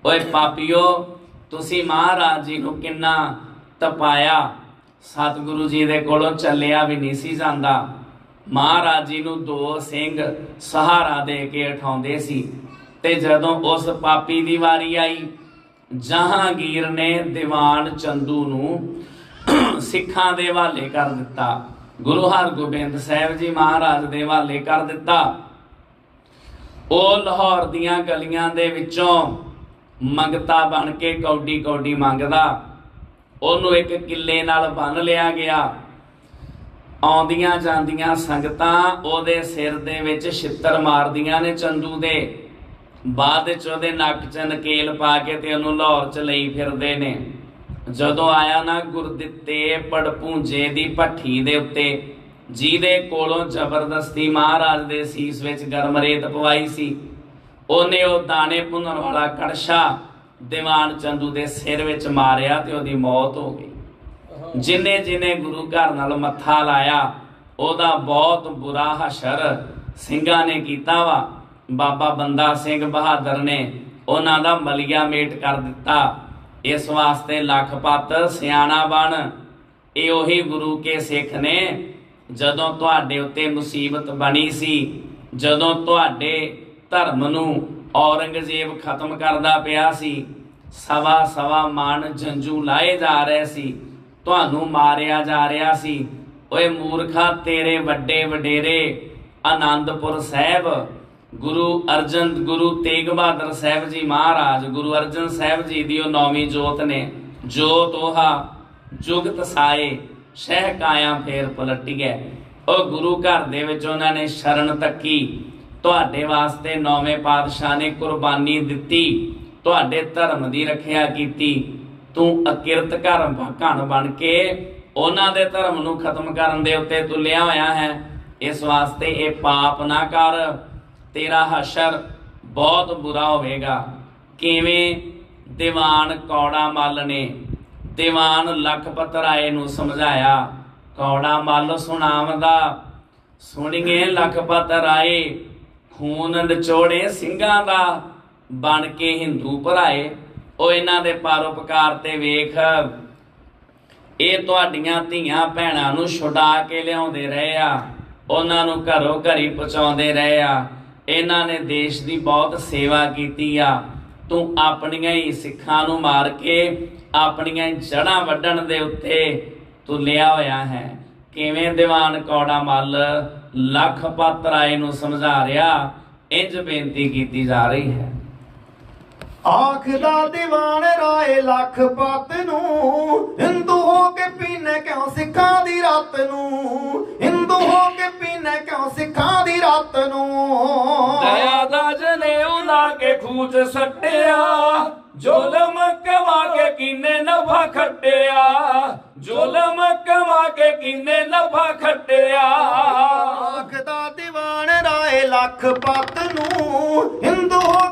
ਓਏ ਪਾਪੀਓ, ਤੁਸੀਂ ਮਹਾਰਾਜ ਜੀ ਨੂੰ ਕਿੰਨਾ ਤਪਾਇਆ। ਸਤਿਗੁਰੂ ਜੀ ਦੇ ਕੋਲੋਂ ਚੱਲਿਆ ਵੀ ਨਹੀਂ ਸੀ ਜਾਂਦਾ। ਮਹਾਰਾਜ ਜੀ ਨੂੰ ਦੋ ਸਿੰਘ ਸਹਾਰਾ ਦੇ ਕੇ ਉਠਾਉਂਦੇ ਸੀ। ਤੇ ਜਦੋਂ ਉਸ ਪਾਪੀ ਦੀ ਵਾਰੀ ਆਈ, ਜਹਾਂਗੀਰ ਨੇ ਦੀਵਾਨ ਚੰਦੂ ਨੂੰ ਸਿੱਖਾਂ ਦੇ ਹਵਾਲੇ ਕਰ ਦਿੱਤਾ। ਗੁਰੂ ਹਰਗੋਬਿੰਦ ਸਾਹਿਬ ਜੀ ਮਹਾਰਾਜ ਦੇ ਹਵਾਲੇ ਕਰ ਦਿੱਤਾ। ਉਹ ਲਾਹੌਰ ਦੀਆਂ ਗਲੀਆਂ ਦੇ ਵਿੱਚੋਂ ਮੰਗਤਾ ਬਣ ਕੇ ਕੌਡੀ ਕੌਡੀ ਮੰਗਦਾ। ਉਹਨੂੰ ਇੱਕ ਕਿੱਲੇ ਨਾਲ ਬੰਨ ਲਿਆ ਗਿਆ। ਆਉਂਦੀਆਂ ਜਾਂਦੀਆਂ ਸੰਗਤਾਂ ਉਹਦੇ ਸਿਰ ਦੇ ਵਿੱਚ ਛਿੱਤਰ ਮਾਰਦੀਆਂ ਨੇ ਚੰਦੂ ਦੇ। ਬਾਅਦ ਵਿੱਚ ਉਹਦੇ ਨੱਕ 'ਚ ਨਕੇਲ ਪਾ ਕੇ ਤੇ ਉਹਨੂੰ ਲਾਹੌਰ 'ਚ ਲਈ ਫਿਰਦੇ ਨੇ। ਜਦੋਂ ਆਇਆ ਨਾ ਗੁਰਦਿੱਤੇ ਪੜਪੂੰਜੇ ਦੀ ਭੱਠੀ ਦੇ ਉੱਤੇ, ਜਿਹਦੇ ਕੋਲੋਂ ਜ਼ਬਰਦਸਤੀ ਮਹਾਰਾਜ ਦੇ ਸੀਸ ਵਿੱਚ ਗਰਮ ਰੇਤ ਪਵਾਈ ਸੀ, ਉਹਨੇ ਉਹ ਦਾਣੇ ਭੁੰਨਣ ਵਾਲਾ ਕੜਸ਼ਾ ਦੀਵਾਨ ਚੰਦੂ ਦੇ ਸਿਰ ਵਿੱਚ ਮਾਰਿਆ ਤੇ ਉਹਦੀ ਮੌਤ ਹੋ ਗਈ। ਜਿਨੇ ਜਿਨੇ ਗੁਰੂ ਘਰ ਨਾਲ ਮੱਥਾ ਲਾਇਆ, ਉਹਦਾ ਬਹੁਤ ਬੁਰਾ ਹਸ਼ਰ ਸਿੰਘਾਂ ਨੇ ਕੀਤਾ ਵਾ। ਬਾਬਾ ਬੰਦਾ ਸਿੰਘ ਬਹਾਦਰ ਨੇ ਉਹਨਾਂ ਦਾ ਮਲੀਆ ਮੇਟ ਕਰ ਦਿੱਤਾ। ਇਸ ਵਾਸਤੇ ਲਖਪਤ ਸਿਆਣਾ ਬਣ। ਇਹ ਉਹੀ ਗੁਰੂ ਕੇ ਸਿੱਖ ਨੇ, ਜਦੋਂ ਤੁਹਾਡੇ ਉੱਤੇ ਮੁਸੀਬਤ ਬਣੀ ਸੀ, ਜਦੋਂ ਤੁਹਾਡੇ ਧਰਮ ਨੂੰ ਔਰੰਗਜ਼ੇਬ ਖਤਮ ਕਰਦਾ ਪਿਆ ਸੀ, ਸਵਾ ਸਵਾ ਮਨ ਜੰਜੂ ਲਾਏ ਜਾ ਰਹੇ ਸੀ, ਤੁਹਾਨੂੰ ਮਾਰਿਆ ਜਾ ਰਿਹਾ ਸੀ। ਓਏ ਮੂਰਖਾ ਤੇਰੇ ਵੱਡੇ ਵਡੇਰੇ, ਆਨੰਦਪੁਰ ਸਾਹਿਬ ਗੁਰੂ ਅਰਜਨ, ਗੁਰੂ ਤੇਗ ਬਹਾਦਰ ਸਾਹਿਬ ਜੀ ਮਹਾਰਾਜ, ਗੁਰੂ ਅਰਜਨ ਸਾਹਿਬ ਜੀ ਦੀ ਉਹ ਨੌਵੀਂ ਜੋਤ ਨੇ। ਜੋਤ ਉਹਾ ਜੁਗਤ ਸਾਏ, ਸ਼ਹਿ ਕਾਇਆ ਫੇਰ ਪਲਟੀਐ ਉਹ ਗੁਰੂ ਘਰ ਦੇ ਵਿੱਚ ਉਹਨਾਂ ਨੇ ਸ਼ਰਨ ਤੱਕੀ। ਤੁਹਾਡੇ ਵਾਸਤੇ ਨੌਵੇਂ ਪਾਤਸ਼ਾਹ ਨੇ ਕੁਰਬਾਨੀ ਦਿੱਤੀ। ਤੁਹਾਡੇ ਧਰਮ ਦੀ ਰੱਖਿਆ ਕੀਤੀ। ਤੂੰ ਅਕਿਰਤ ਘਰ ਘਣ ਬਣ ਕੇ ਉਹਨਾਂ ਦੇ ਧਰਮ ਨੂੰ ਖਤਮ ਕਰਨ ਦੇ ਉੱਤੇ ਤੁਲਿਆ ਹੋਇਆ ਹੈ। ਇਸ ਵਾਸਤੇ ਇਹ ਪਾਪ ਨਾ ਕਰ। ਤੇਰਾ ਹਸ਼ਰ ਬਹੁਤ ਬੁਰਾ ਹੋਵੇਗਾ। ਕਿਵੇਂ? ਦੀਵਾਨ ਕੌੜਾ ਮੱਲ ਨੇ। ਦੀਵਾਨ ਲਖਪਤ ਰਾਏ ਨੂੰ ਸਮਝਾਇਆ। ਕੌੜਾ ਮੱਲ ਸੁਣਾਵਦਾ, ਸੁਣੀਏ ਲਖਪਤ ਰਾਏ ਖੂਨ ਨਿਚੋੜੇ ਸਿੰਘਾਂ ਦਾ, ਬਣ ਕੇ ਹਿੰਦੂ ਭਰਾਏ। ਉਹ ਇਹਨਾਂ ਦੇ ਪਰਉਪਕਾਰ ਤੇ ਵੇਖ। ਇਹ ਤੁਹਾਡੀਆਂ ਧੀਆਂ ਭੈਣਾਂ ਨੂੰ ਛੁਡਾ ਕੇ ਲਿਆਉਂਦੇ ਰਹੇ ਆ। ਉਹਨਾਂ ਨੂੰ ਘਰੋਂ ਘਰੀ ਪਹੁੰਚਾਉਂਦੇ ਰਹੇ ਆ। ਇਹਨਾਂ ਨੇ ਦੇਸ਼ ਦੀ ਬਹੁਤ ਸੇਵਾ ਕੀਤੀ ਆ। ਤੂੰ ਆਪਣੀਆਂ ਹੀ ਸਿੱਖਾਂ ਨੂੰ ਮਾਰ ਕੇ ਆਪਣੀਆਂ ਹੀ ਜੜਾਂ ਵੱਢਣ ਦੇ ਉੱਤੇ ਤੂੰ ਲਿਆ ਹੋਇਆ ਹੈ। ਕਿਵੇਂ ਦੀਵਾਨ ਕੌੜਾ ਮੱਲ ਲਖਪਤ ਰਾਏ ਨੂੰ ਸਮਝਾ ਰਿਹਾ, ਇੰਜ ਬੇਨਤੀ ਕੀਤੀ ਜਾ ਰਹੀ ਹੈ। ਆਖਦਾ ਦੀਵਾਨ ਰਾਏ ਲੱਖ ਪਤ ਨੂੰ ਹਿੰਦੂ ਹੋ ਕੇ ਪੀਨੇ ਕਿਉਂ ਸਿੱਖਾਂ ਦੀ ਰਾਤ ਨੂੰ? ਹਿੰਦੂ ਹੋ ਕੇ ਪੀਨੇ ਕਿਉਂ ਸਿੱਖਾਂ ਦੀ ਰਾਤ ਨੂੰ? ਦਇਆ ਦਾ ਜਨੇਊ ਲਾ ਕੇ ਖੂਚ ਸੱਟਿਆ ਜ਼ੁਲਮ ਕਮਾ ਕੇ ਕਿਨੇ ਨਫਾ ਖੱਟਿਆ ਜ਼ੁਲਮ ਕਮਾ ਕੇ ਕਿਨੇ ਨਫਾ ਖੱਟਿਆ। ਆਖਦਾ ਦੀਵਾਨ ਰਾਏ ਲੱਖ ਪਤ ਨੂੰ ਹਿੰਦੂ ਹੋ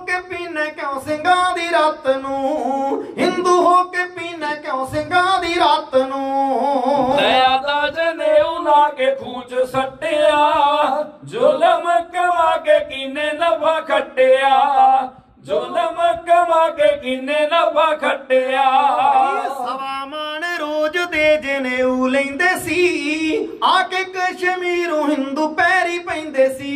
ਕਿਉਂ ਸਿੰਘਾਂ ਦੀ ਰਾਤ ਨੂੰ? ਹਿੰਦੂ ਹੋ ਕੇ ਪੀਨੇ ਕਿਉਂ ਸਿੰਘਾਂ ਦੀ ਰਾਤ ਨੂੰ? ਦਇਆ ਦਾ ਜਨੇਊ ਲਾ ਕੇ ਖੂਚ ਸੱਟਿਆ, ਜ਼ੁਲਮ ਕਮਾ ਕੇ ਕਿਨੇ ਨਫਾ ਖੱਟਿਆ। ਜ਼ੁਲਮ ਕਮਾ ਕੇ ਕਿਨੇ ਨਫਾ ਖੱਟਿਆ। ਸਵਾ ਮਾਨ ਰੋਜ਼ ਦੇ ਜਨੇਊ ਲੈਂਦੇ ਸੀ। ਆ ਕੇ ਕਸ਼ਮੀਰੋਂ ਹਿੰਦੂ ਪੈਰੀ ਪੈਂਦੇ ਸੀ।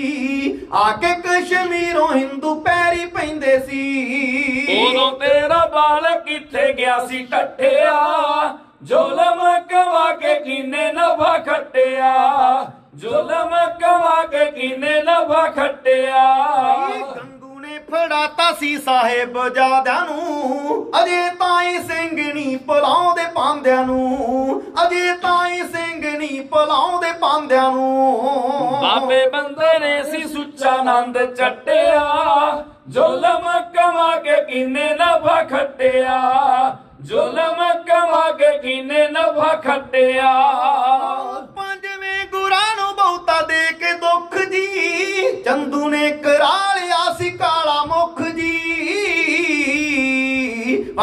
ਆ ਕੇ ਕਸ਼ਮੀਰੋਂ ਹਿੰਦੂ ਪੈਰੀ ਪੈਂਦੇ ਸੀ। ਉਦੋਂ ਤੇਰਾ ਬਾਲ ਕਿੱਥੇ ਗਿਆ ਸੀ ਟੱਟਿਆ ਜ਼ੁਲਮ ਕਵਾ ਕੇ ਕਿਨੇ ਸੀ ਸਾਹਿਬ ਜਾਦਿਆਂ ਨੂੰ ਅਜੇ ਤਾਈ ਸਿੰਘ ਨਹੀਂ ਪਲਾਉਂਦੇ ਪਾਂਦਿਆਂ ਨੂੰ ਅਜੇ ਤਾਈ ਸਿੰਘ ਨਹੀਂ ਪਲਾਉਂਦੇ ਪਾਂਦਿਆਂ ਨੂੰ। ਬਾਬੇ ਬੰਦੇ ਨੇ ਸੀ ਸੁੱਚਾ ਆਨੰਦ ਚੱਟਿਆ ਜ਼ੁਲਮ ਕਵਾ ਕੇ ਕਿਨੇ ਨਫਾ ਖੱਟਿਆ ਜ਼ੁਲਮ ਕਵਾ ਕੇ ਕਿਨੇ ਨਫਾ ਖੱਟਿਆ। ਪੰਜਵੇਂ ਗੁਰਾਂ ਨੂੰ ਬਹੁਤਾ ਦੇ ਕੇ ਦੁੱਖ ਜੀ ਚੰਦੂ ਨੇ ਕਰਾ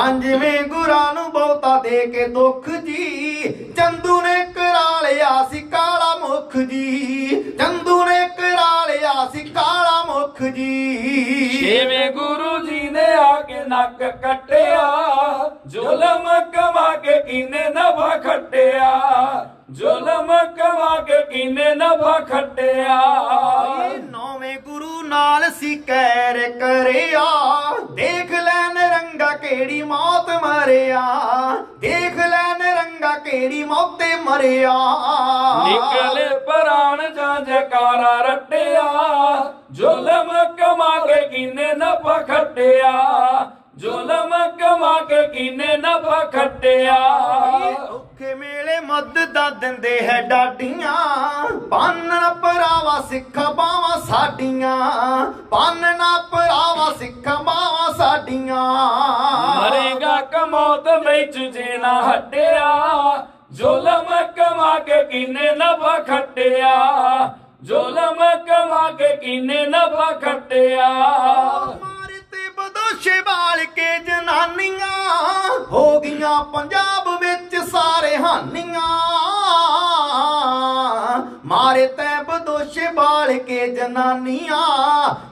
ਪੰਜਵੇਂ ਗੁਰਾਂ ਨੂੰ ਬਹੁਤਾ ਦੇ ਕੇ ਦੁੱਖ ਜੀ। ਚੰਦੂ ਨੇ ਕਰਾ ਲਿਆ ਸੀ ਕਾਲਾ ਮੁਖ ਜੀ। ਚੰਦੂ ਨੇ ਕਰਾ ਲਿਆ ਸੀ ਕਾਲਾ ਮੁਖ ਜੀ। ਛੇਵੇਂ ਗੁਰੂ ਜੀ ਨੇ ਆ ਕੇ ਨੱਕ ਕੱਟਿਆ। ਜ਼ੁਲਮ ਕਵਾ ਕੇ ਕਿਨੇ ਨਫਾ ਖੱਟਿਆ। ਜ਼ੁਲਮ ਕਵਾ ਕੇ ਕਿਨੇ ਨਫਾ ਖੱਟਿਆ। ਨੌਵੇਂ ਗੁਰੂ ਨਾਲ ਸੀ ਕਹਿਰ ਕਰਿਆ। ਦੇਖ ਲੈ ਨਰੰਗਾ ਕਿਹੜੀ ਮੌਤ ਮਰਿਆ? ਦੇਖ ਲੈ ਨਰੰਗਾ ਕਿਹੜੀ ਮੌਤੇ ਮਰਿਆ? ਨਿਕਲੇ ਪ੍ਰਾਣ ਜਾਂ ਜਕਾਰਾ ਰੱਟਿਆ, ਜ਼ੁਲਮ ਕਮਾ ਕੇ ਕਿਨੇ ਨਫਾ ਖੱਟਿਆ ਜ਼ੁਲਮ ਕਮਾ ਕੇ ਕਿਨੇ ਨਫਾ ਖੱਟਿਆ? ਔਖੇ ਮੇਲੇ ਮਦਦਾਂ ਦਿੰਦੇ ਹੈ ਡਾਡੀਆਂ। ਪਾਨਣ ਪਰਾਵਾ ਸਿੱਖਾਂ ਬਾਵਾ ਸਾਡੀਆਂ। ਪਾਨਣਾ ਪਰਾਵਾ ਸਿੱਖਾਂ ਬਾਵਾ ਸਾਡੀਆਂ। ਮਰੇਗਾ ਕਮੌਤ ਵਿੱਚ ਜੇ ਨਾ ਹਟਿਆ। ਜ਼ੁਲਮ ਕਮਾ ਕੇ ਕਿਨੇ ਨਫਾ ਖੱਟਿਆ? ਜ਼ੁਲਮ ਕਮਾ ਕੇ ਕਿਨੇ ਨਫਾ ਖੱਟਿਆ? ਬਦੋਸ਼ੇ ਵਾਲ ਕੇ ਜਨਾਨੀਆਂ, ਹੋ ਗਈਆਂ ਪੰਜਾਬ ਵਿੱਚ ਸਾਰੇ ਹਾਨੀਆਂ। ਮਾਰੇ ਤੇ ਬਦੋਸ਼ੇ ਵਾਲ ਕੇ ਜਨਾਨੀਆਂ,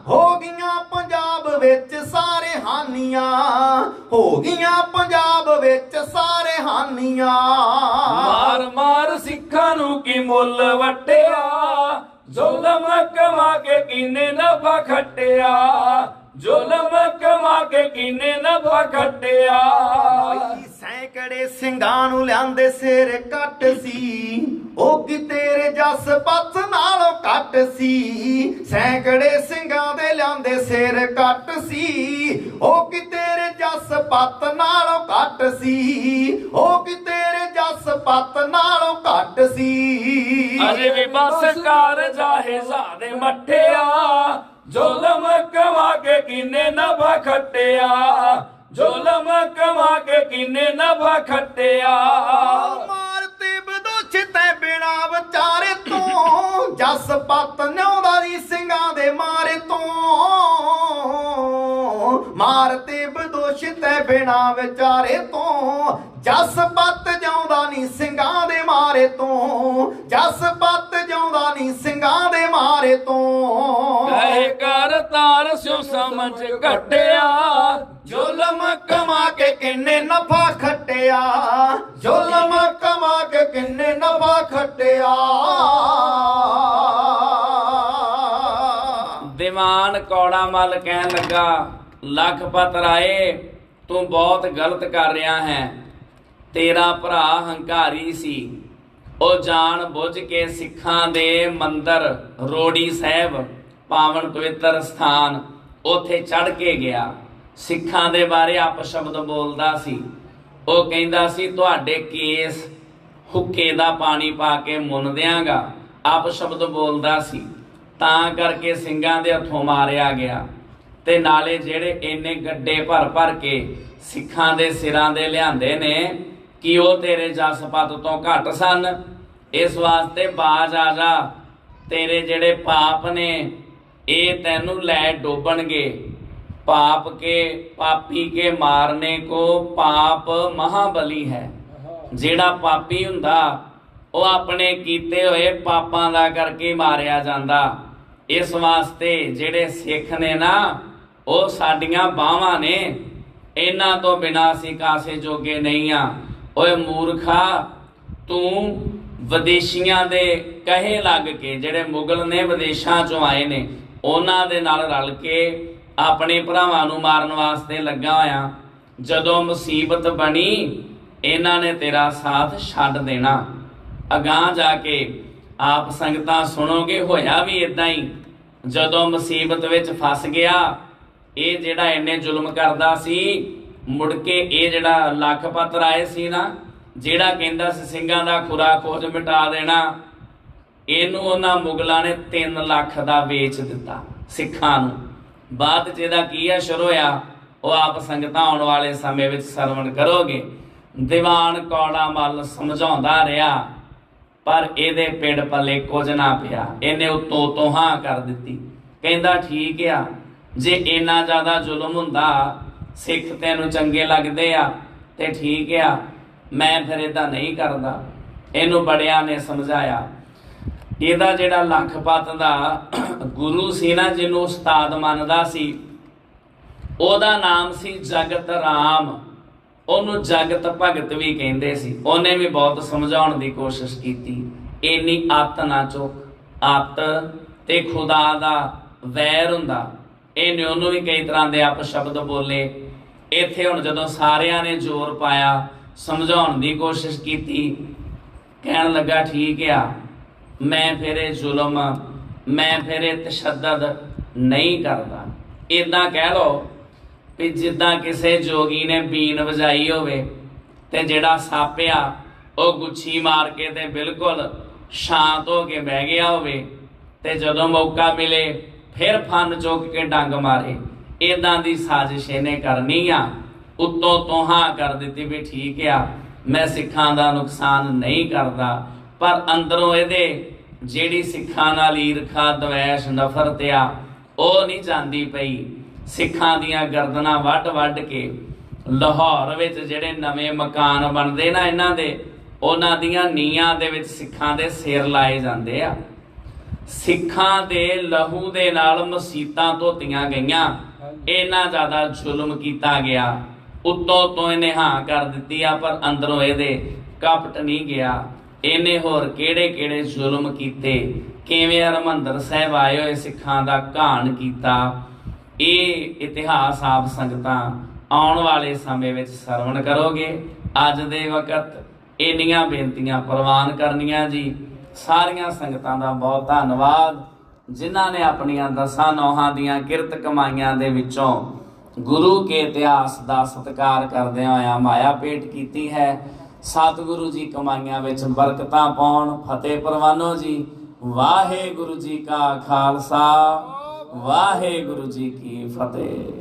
ਹੋ ਗਈਆਂ ਪੰਜਾਬ ਵਿੱਚ ਸਾਰੇ ਹਾਨੀਆਂ। ਹੋ ਗਈਆਂ ਪੰਜਾਬ ਵਿੱਚ ਸਾਰੇ ਹਾਨੀਆਂ। ਮਾਰ ਮਾਰ ਸਿੱਖਾਂ ਨੂੰ ਕੀ ਮੁੱਲ ਵਟਿਆ? ਜ਼ੁਲਮ ਕਮਾ ਕੇ ਕਿਨੇ ਨਫਾ ਖੱਟਿਆ? ਜ਼ੁਲਮ ਕਮਾ ਕੇ ਕਿਨੇ ਨਫਾ ਖੱਟਿਆ। ਭਾਈ ਸੈਂਕੜੇ ਸਿੰਘਾਂ ਨੂੰ ਲਿਆਂਦੇ ਸਿਰ ਕੱਟ ਸੀ। ਉਹ ਕਿ ਤੇਰੇ ਜਸ ਪੱਥ ਨਾਲੋਂ ਕੱਟ ਸੀ। ਸੈਂਕੜੇ ਸਿੰਘਾਂ ਦੇ ਲਿਆਂਦੇ ਸਿਰ ਕੱਟ ਸੀ। ਉਹ ਕਿ ਤੇਰੇ ਜਸ ਪੱਤ ਨਾਲੋਂ ਕੱਟ ਸੀ। ਉਹ ਕਿ ਤੇਰੇ ਜਸ ਪੱਤ ਨਾਲੋਂ ਕੱਟ ਸੀ। ਅਰੇ ਵੀ ਬਸ ਕਰ ਜਾਹੇ ਜ਼ਾਦੇ ਮੱਠਿਆ। ਜ਼ੁਲਮ ਕਮਾ ਕੇ ਕਿਨੇ ਨਫਾ ਖੱਟਿਆ, ਜ਼ੁਲਮ ਕਮਾ ਕੇ ਕਿਨੇ ਨਫਾ ਖੱਟਿਆ। ਮਾਰ ਤੇ ਬਦੋਛ ਤੈ ਬਿਨਾ ਵਿਚਾਰੇ ਤੋਂ, ਜਸ ਪੱਤ ਨਿਉਂਦਾ ਦੀ ਸਿੰਘਾਂ ਦੇ ਮਾਰੇ ਤੋਂ। ਮਾਰ ਤੇ ਬਦੋਛ ਤੈ ਬਿਨਾ ਵਿਚਾਰੇ ਤੋਂ। ਜਸ ਪੱਤ ਜਾਉਂਦਾ ਨਹੀਂ ਸਿੰਘਾਂ ਦੇ ਮਾਰੇ ਤੋਂ। ਜਸ ਪੱਤ ਜਾਉਂਦਾ ਨਹੀਂ ਸਿੰਘਾਂ ਦੇ ਮਾਰੇ ਤੋਂ। ਕਹੇ ਕਰ ਤਾਰ ਸਿਉ ਸਮਝ ਘਟਿਆ। ਜ਼ੁਲਮ ਕਮਾ ਕੇ ਕਿੰਨੇ ਨਫਾ ਖੱਟਿਆ। ਜ਼ੁਲਮ ਕਮਾ ਕੇ ਕਿੰਨੇ ਨਫਾ ਖੱਟਿਆ। ਦੀਵਾਨ ਕੌੜਾ ਮਲ ਕਹਿਣ ਲੱਗਾ ਲਖਪਤ ਰਾਏ ਤੂੰ ਬਹੁਤ ਗਲਤ ਕਰ ਰਿਹਾ ਹੈ। ਤੇਰਾ ਭਰਾ ਹੰਕਾਰੀ ਸੀ। ਉਹ ਜਾਣ ਬੁੱਝ ਕੇ ਸਿੱਖਾਂ ਦੇ ਮੰਦਰ, ਰੋੜੀ ਸਾਹਿਬ, ਪਾਵਨ ਪਵਿੱਤਰ ਸਥਾਨ, ਉੱਥੇ ਚੜ ਕੇ ਗਿਆ। ਸਿੱਖਾਂ ਦੇ ਬਾਰੇ ਅਪਸ਼ਬਦ ਬੋਲਦਾ ਸੀ। ਉਹ ਕਹਿੰਦਾ ਸੀ, ਤੁਹਾਡੇ ਕੇਸ ਹੁੱਕੇ ਦਾ ਪਾਣੀ ਪਾ ਕੇ ਮੁੰਨ ਦਿਆਂਗਾ। ਅਪਸ਼ਬਦ ਬੋਲਦਾ ਸੀ। ਤਾਂ ਕਰਕੇ ਸਿੰਘਾਂ ਦੇ ਹੱਥੋਂ ਮਾਰਿਆ ਗਿਆ। ਤੇ ਨਾਲੇ ਜਿਹੜੇ ਇੰਨੇ ਗੱਡੇ ਭਰ ਭਰ ਕੇ ਸਿੱਖਾਂ ਦੇ ਸਿਰਾਂ ਦੇ ਲਿਆਂਦੇ ਨੇ, ਕਿ ਉਹ ਤੇਰੇ ਜਸਪਤ ਤੋਂ ਘੱਟ ਸਨ? ਇਸ ਵਾਸਤੇ ਬਾਜ ਆ ਜਾ। ਤੇਰੇ ਜਿਹੜੇ ਪਾਪ ਨੇ, ਇਹ ਤੈਨੂੰ ਲੈ ਡੋਬਣਗੇ। ਪਾਪ ਕੇ ਪਾਪੀ ਕੇ ਮਾਰਨੇ ਕੋ ਪਾਪ ਮਹਾਬਲੀ ਹੈ। ਜਿਹੜਾ ਪਾਪੀ ਹੁੰਦਾ, ਉਹ ਆਪਣੇ ਕੀਤੇ ਹੋਏ ਪਾਪਾਂ ਦਾ ਕਰਕੇ ਮਾਰਿਆ ਜਾਂਦਾ। ਇਸ ਵਾਸਤੇ ਜਿਹੜੇ ਸਿੱਖ ਨੇ ਨਾ ਉਹ ਸਾਡੀਆਂ ਬਾਹਾਂ ਨੇ। ਇਹਨਾਂ ਤੋਂ ਬਿਨਾ ਅਸੀਂ ਕਾਸੇ ਜੋਗੇ ਨਹੀਂ ਆ। ਓਏ ਮੂਰਖਾ, ਤੂੰ ਵਿਦੇਸ਼ੀਆਂ ਦੇ ਕਹੇ ਲੱਗ ਕੇ, ਜਿਹੜੇ ਮੁਗਲ ਨੇ ਵਿਦੇਸ਼ਾਂ ਚੋਂ ਆਏ ਨੇ, ਉਹਨਾਂ ਦੇ ਨਾਲ ਰਲ ਕੇ ਆਪਣੇ ਭਰਾਵਾਂ ਨੂੰ ਮਾਰਨ ਵਾਸਤੇ ਲੱਗਾ ਹੋਇਆ। ਜਦੋਂ ਮੁਸੀਬਤ ਬਣੀ, ਇਹਨਾਂ ਨੇ ਤੇਰਾ ਸਾਥ ਛੱਡ ਦੇਣਾ। ਅਗਾਹ ਜਾ ਕੇ ਆਪ ਸੰਗਤਾਂ ਸੁਣੋਗੇ, ਹੋਇਆ ਵੀ ਇਦਾਂ ਹੀ। ਜਦੋਂ ਮੁਸੀਬਤ ਵਿੱਚ ਫਸ ਗਿਆ ਇਹ ਜਿਹੜਾ ਇੰਨੇ ਜ਼ੁਲਮ ਕਰਦਾ ਸੀ, ਮੁੜ ਕੇ ਇਹ ਜਿਹੜਾ ਲਖਪਤ ਰਾਏ ਸੀ ਨਾ, ਜਿਹੜਾ ਕਹਿੰਦਾ ਸੀ ਸਿੰਘਾਂ ਦਾ ਖੁਰਾ ਖੋਜ ਮਿਟਾ ਦੇਣਾ, ਇਹਨੂੰ ਉਹਨਾਂ ਮੁਗਲਾਂ ਨੇ 3 ਲੱਖ ਦਾ ਵੇਚ ਦਿੱਤਾ ਸਿੱਖਾਂ ਨੂੰ। ਬਾਅਦ ਚ ਇਹਦਾ ਕੀ ਅਸਰ ਹੋਇਆ, ਉਹ ਆਪ ਸੰਗਤਾਂ ਆਉਣ ਵਾਲੇ ਸਮੇਂ ਵਿੱਚ ਸਰਵਣ ਕਰੋਗੇ। ਦੀਵਾਨ ਕੌੜਾ ਮੱਲ ਸਮਝਾਉਂਦਾ ਰਿਹਾ, ਪਰ ਇਹਦੇ ਪਿੰਡ ਪੱਲੇ ਕੁਝ ਨਾ ਪਿਆ। ਇਹਨੇ ਉਤੋਂ ਤੋਂ ਹਾਂ ਕਰ ਦਿੱਤੀ। ਕਹਿੰਦਾ, ਠੀਕ ਆ ਜੇ ਇੰਨਾ ਜ਼ਿਆਦਾ ਜ਼ੁਲਮ ਹੁੰਦਾ, ਸਿੱਖ ਤੈਨੂੰ ਚੰਗੇ ਲੱਗਦੇ ਆ, ਤੇ ਠੀਕ ਆ, ਮੈਂ ਫਿਰ ਇਹਦਾ ਨਹੀਂ ਕਰਦਾ। ਇਹਨੂੰ ਬੜਿਆਂ ਨੇ ਸਮਝਾਇਆ। ਇਹਦਾ ਜਿਹੜਾ ਲਖਪਤ ਦਾ ਗੁਰੂ ਸੀ ਨਾ, ਜਿਹਨੂੰ ਉਸਤਾਦ ਮੰਨਦਾ ਸੀ, ਉਹਦਾ ਨਾਮ ਸੀ ਜਗਤ ਰਾਮ। ਉਹਨੂੰ ਜਗਤ ਭਗਤ ਵੀ ਕਹਿੰਦੇ ਸੀ। ਉਹਨੇ ਵੀ ਬਹੁਤ ਸਮਝਾਉਣ ਦੀ ਕੋਸ਼ਿਸ਼ ਕੀਤੀ। ਇੰਨੀ ਅੱਤ ਨਾ ਚੁੱਕ। ਅੱਤ ਤੇ ਖੁਦਾ ਦਾ ਵੈਰ ਹੁੰਦਾ। ਇਹਨੇ ਉਹਨੂੰ ਵੀ ਕਈ ਤਰ੍ਹਾਂ ਦੇ ਆਪ ਸ਼ਬਦ ਬੋਲੇ। ਇੱਥੇ ਹੁਣ ਜਦੋਂ ਸਾਰਿਆਂ ਨੇ ਜ਼ੋਰ ਪਾਇਆ, ਸਮਝਾਉਣ ਦੀ ਕੋਸ਼ਿਸ਼ ਕੀਤੀ, ਕਹਿਣ ਲੱਗਾ, ਠੀਕ ਆ, ਮੈਂ ਫਿਰ ਇਹ ਜ਼ੁਲਮ, ਮੈਂ ਫਿਰ ਇਹ ਤਸ਼ੱਦਦ ਨਹੀਂ ਕਰਦਾ। ਇਦਾਂ ਕਹਿ ਲਓ ਵੀ ਜਿੱਦਾਂ ਕਿਸੇ ਜੋਗੀ ਨੇ ਬੀਨ ਵਜਾਈ ਹੋਵੇ ਤੇ ਜਿਹੜਾ ਸਾਪਿਆ, ਉਹ ਗੁੱਛੀ ਮਾਰ ਕੇ ਤੇ ਬਿਲਕੁਲ ਸ਼ਾਂਤ ਹੋ ਕੇ ਬਹਿ ਗਿਆ ਹੋਵੇ ਤੇ ਜਦੋਂ ਮੌਕਾ ਮਿਲੇ ਫਿਰ ਫਨ ਚੁੱਕ ਕੇ ਡੰਗ ਮਾਰੇ। ਇਦਾਂ ਦੀ ਸਾਜ਼ਿਸ਼ ਇਹਨੇ ਕਰਨੀ ਆ। ਉੱਤੋਂ ਤੋਹਾਂ ਕਰ ਦਿੱਤੀ ਵੀ ਠੀਕ ਆ, ਮੈਂ ਸਿੱਖਾਂ ਦਾ ਨੁਕਸਾਨ ਨਹੀਂ ਕਰਦਾ, ਪਰ ਅੰਦਰੋਂ ਇਹਦੇ ਜਿਹੜੀ ਸਿੱਖਾਂ ਨਾਲ ਈਰਖਾ, ਦਵੈਸ਼, ਨਫ਼ਰਤ ਆ, ਉਹ ਨਹੀਂ ਜਾਂਦੀ ਪਈ। ਸਿੱਖਾਂ ਦੀਆਂ ਗਰਦਨਾਂ ਵੱਢ-ਵੱਢ ਕੇ ਲਾਹੌਰ ਵਿੱਚ ਜਿਹੜੇ ਨਵੇਂ ਮਕਾਨ ਬਣਦੇ ਨਾ ਇਹਨਾਂ ਦੇ, ਉਹਨਾਂ ਦੀਆਂ ਨੀਆਂ ਦੇ ਵਿੱਚ ਸਿੱਖਾਂ ਦੇ ਸਿਰ ਲਾਏ ਜਾਂਦੇ ਆ। ਸਿੱਖਾਂ ਦੇ ਲਹੂ ਦੇ ਨਾਲ ਮਸੀਤਾਂ ਧੋਤੀਆਂ ਗਈਆਂ। ਇੰਨਾ ਜ਼ਿਆਦਾ ਜ਼ੁਲਮ ਕੀਤਾ ਗਿਆ। ਉੱਤੋਂ ਤੋਂ ਇਹਨੇ ਹਾਂ ਕਰ ਦਿੱਤੀ ਆ ਪਰ ਅੰਦਰੋਂ ਇਹਦੇ ਕਪਟ ਨਹੀਂ ਗਿਆ। ਇਹਨੇ ਹੋਰ ਕਿਹੜੇ ਕਿਹੜੇ ਜ਼ੁਲਮ ਕੀਤੇ? ਕਿਵੇਂ ਹਰਮੰਦਰ ਸਾਹਿਬ ਆਏ ਹੋਏ ਸਿੱਖਾਂ ਦਾ ਘਾਣ ਕੀਤਾ? ਇਹ ਇਤਿਹਾਸ ਆਪ ਸੰਗਤਾਂ ਆਉਣ ਵਾਲੇ ਸਮੇਂ ਵਿੱਚ ਸਰਵਣ ਕਰੋਗੇ। ਅੱਜ ਦੇ ਵਕਤ ਇੰਨੀਆਂ ਬੇਨਤੀਆਂ ਪ੍ਰਵਾਨ ਕਰਨੀਆਂ ਜੀ। ਸਾਰੀਆਂ ਸੰਗਤਾਂ ਦਾ ਬਹੁਤ ਧੰਨਵਾਦ, ਜਿਨ੍ਹਾਂ ਨੇ ਆਪਣੀਆਂ ਦਸਾਂ ਨੌਹਾਂ ਦੀਆਂ ਕਿਰਤ ਕਮਾਈਆਂ ਦੇ ਵਿੱਚੋਂ ਗੁਰੂ ਕੇ ਇਤਿਹਾਸ ਦਾ ਸਤਿਕਾਰ ਕਰਦਿਆਂ ਹੋਇਆਂ ਮਾਇਆ ਭੇਟ ਕੀਤੀ ਹੈ। ਸਤਿਗੁਰੂ ਜੀ ਕਮਾਈਆਂ ਵਿੱਚ ਬਰਕਤਾਂ ਪਾਉਣ, ਫਤਿਹ ਪ੍ਰਵਾਨੋ ਜੀ। ਵਾਹਿਗੁਰੂ ਜੀ ਕਾ ਖਾਲਸਾ, ਵਾਹਿਗੁਰੂ ਜੀ ਕੀ ਫਤਿਹ।